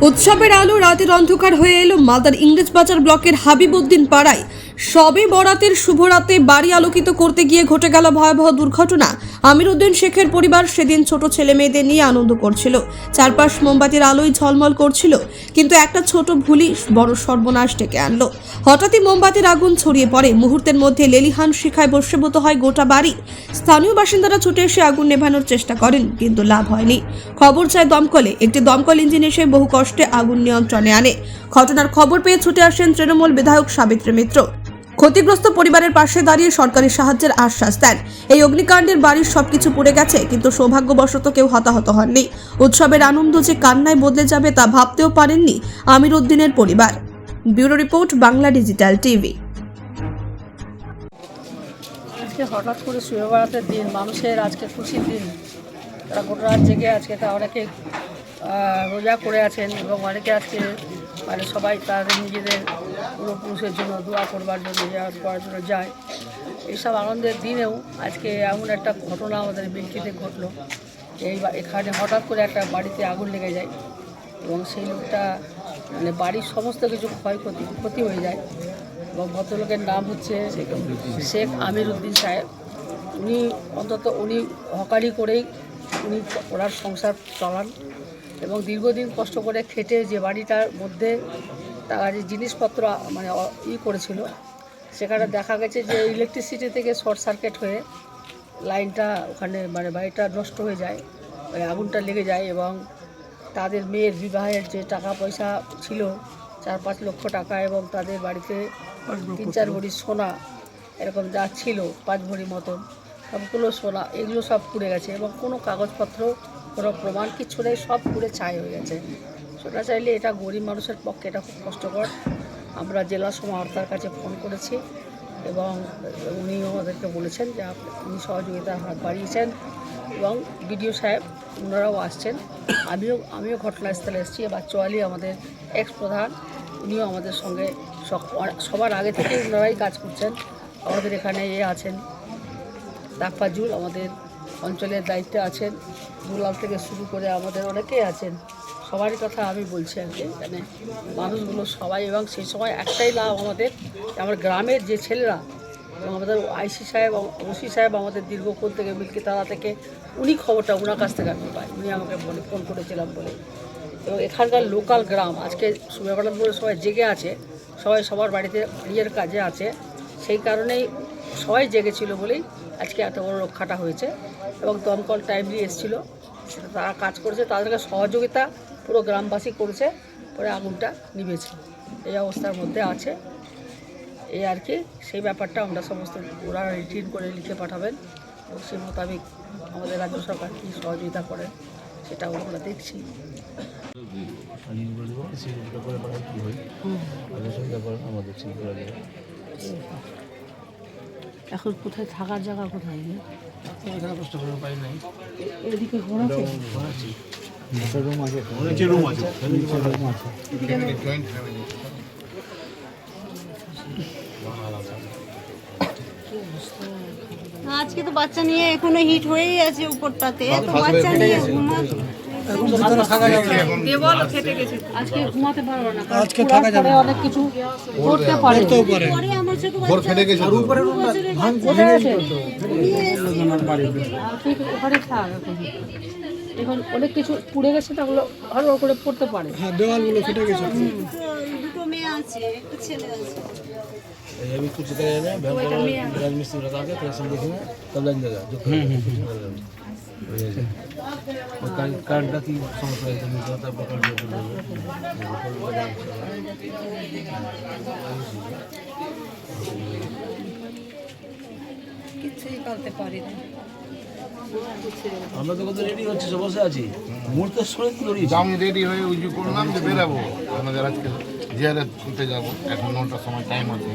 উৎসবের আলো রাতের অন্ধকার হয়ে এলো মালদার ইংরেজ বাজার ব্লকের হাবিবউদ্দিন পাড়ায়। সবে বরাতের শুভরাতে বাড়ি আলোকিত করতে গিয়ে ঘটে গেল ভয়াবহ দুর্ঘটনা। আমির উদ্দিন শেখের পরিবার সেদিন ছোট ছেলে মেয়েদের নিয়ে আনন্দ করছিল। চারপাশ মোমবাতির আলোয় ঝলমল করছিল, কিন্তু একটা ছোট ভুলই বড় সর্বনাশ ডেকে আনলো। হঠাৎই মোমবাতির আগুন ছড়িয়ে পড়ে। মুহূর্তের মধ্যে লেলিহান শিখায় বর্ষীভূত হয় গোটা বাড়ি। স্থানীয় বাসিন্দারা ছুটে এসে আগুন নেভানোর চেষ্টা করেন, কিন্তু লাভ হয়নি। খবর চায় দমকলে। একটি দমকল ইঞ্জিন এসে বহু কষ্টে আগুন নিয়ন্ত্রণে আনে। ঘটনার খবর পেয়ে ছুটে আসেন তৃণমূল বিধায়ক সাবিত্রী মিত্র। ক্ষতিগ্রস্ত পরিবারের পাশে দাঁড়িয়ে সরকারি সাহায্যের আশ্বাস দেন। এই অগ্নিকাণ্ডের বাড়ির সবকিছু পুড়ে গেছে, কিন্তু সৌভাগ্যবশত কেউ হতাহত হননি। উৎসবের আনন্দ যে কান্নায় বদলে যাবে তা ভাবতেও পারেননি আমির উদ্দিনের পরিবার। Bureau report, Bangla digital TV. হঠাৎ করে শুয়ে বেড়াতে দিন, মানুষের আজকে খুশির দিন। তারা গোটা রাত জেগে আজকে তা অনেকে রোজা করে আছেন এবং অনেকে আজকে মানে সবাই তাদের নিজেদের পূর্বপুরুষের জন্য দোয়া করবার জন্য করার জন্য যায়। এইসব আনন্দের দিনেও আজকে এমন একটা ঘটনা আমাদের বিলকিতে ঘটলো এই এখানে হঠাৎ করে একটা বাড়িতে আগুন লেগে যায় এবং সেই লোকটা মানে বাড়ির সমস্ত কিছু ক্ষয়ক্ষতি, ক্ষতি হয়ে যায় এবং ভদ্রলোকের নাম হচ্ছে শেখ আমির উদ্দিন সাহেব। উনি অন্তত উনি হকারি করেই উনি ওনার সংসার চালান। এবং দীর্ঘদিন কষ্ট করে খেটে যে বাড়িটার মধ্যে তারা যে জিনিসপত্র মানে ই করেছিল সেখানে দেখা গেছে যে ইলেকট্রিসিটি থেকে শর্ট সার্কিট হয়ে লাইনটা ওখানে মানে বাড়িটা নষ্ট হয়ে যায় ওই আগুনটা লেগে যায় এবং তাদের মেয়ের বিবাহের যে টাকা পয়সা ছিল চার পাঁচ লক্ষ টাকা এবং তাদের বাড়িতে তিন চার ভরি সোনা এরকম যা ছিল পাঁচ ভরি মতন সবগুলো সোনা, এগুলো সব পুড়ে গেছে এবং কোনো কাগজপত্র, কোনো প্রমাণ কিছু নেই, সব পুড়ে ছাই হয়ে গেছে। সেটা চাইলে এটা গরিব মানুষের পক্ষে এটা খুব কষ্টকর। আমরা জেলা সমাহর্তার কাছে ফোন করেছি এবং উনিও আমাদেরকে বলেছেন যে উনি সহযোগিতার হাত বাড়িয়েছেন এবং বিডিও সাহেব ওনারাও আসছেন। আমিও আমিও ঘটনাস্থলে এসেছি। এবার চোয়ালি আমাদের এক্স প্রধান উনিও আমাদের সঙ্গে সবার আগে থেকে ওনারাই কাজ করছেন। আমাদের এখানে এ আছেন। তাকফাজুল আমাদের অঞ্চলের দায়িত্বে আছেন। দুলাল থেকে শুরু করে আমাদের অনেকেই আছেন। সবারই কথা আমি বলছি আর কি এখানে মানুষগুলো সবাই এবং সেই সময় একটাই লাভ আমাদের আমার গ্রামের যে ছেলেরা, এবং আমাদের আইসি সাহেব, ওসি সাহেব আমাদের দীর্ঘক্ষণ থেকে মিল্কিতালা থেকে, উনি খবরটা ওনার কাছ থেকে আমি পাই। উনি আমাকে বলে, ফোন করেছিলাম বলে। এবং এখানকার লোকাল গ্রাম, আজকে সুবেবানপুরে সবাই জেগে আছে, সবাই সবার বাড়িতে নিজের কাজে আছে, সেই কারণেই সবাই জেগেছিল বলেই আজকে এত বড় রক্ষাটা হয়েছে এবং দমকল টাইমলি এসেছিল। তারা কাজ করেছে, তাদেরকে সহযোগিতা পুরো গ্রামবাসী করেছে, পরে আগুনটা নিভেছে এই অবস্থার মধ্যে আছে। এই আর কি, সেই ব্যাপারটা আমরা সমস্ত ওরা রিটিন করে লিখে পাঠাবেন এবং সেই মোতাবেক আমাদের রাজ্য সরকার কী সহযোগিতা করেন সেটাও আমরা দেখছি। করে আমাদের করা এখন কোথায় থাকার জায়গা কোথায়? নাই। এদিকে ঘোরা আছি? আজকে তো বাচ্চা নিয়ে এখনও হিট হয়েই আছে উপরটাতে। তো বাচ্চা নিয়ে ঘুমাচ্ছে। আজকে ঘুমাতে পারবো না আজকে থাকা যাবে অনেক কিছু করতে পারে পরে আমার ছোট ঘর ফেটে গেছে তো কোথায় আছে ঠিক ওখানে থাক এখন। এখন অনেক কিছু পুড়ে গেছে তো ওগুলো ভালো করে পড়তে পারে দুটো মেয়ে আছে একটা ছেলে আছে अभी कुछ करे ना बैंक राजमिस्त्री लगा के पैसे देखना तब लाइन देगा जो কার্ডটা কি সমস্যা হয়েছে তারপর কার্ডটা চলে আমরা তো কত রেডি হচ্ছে সমস্যা আছে। মুহূর্তের সময় তো রেডি হয়ে উজু করলাম যে বেরাবো। আমাদের আজকে জিয়ারে করতে যাব। এক নটার সময় টাইম আছে।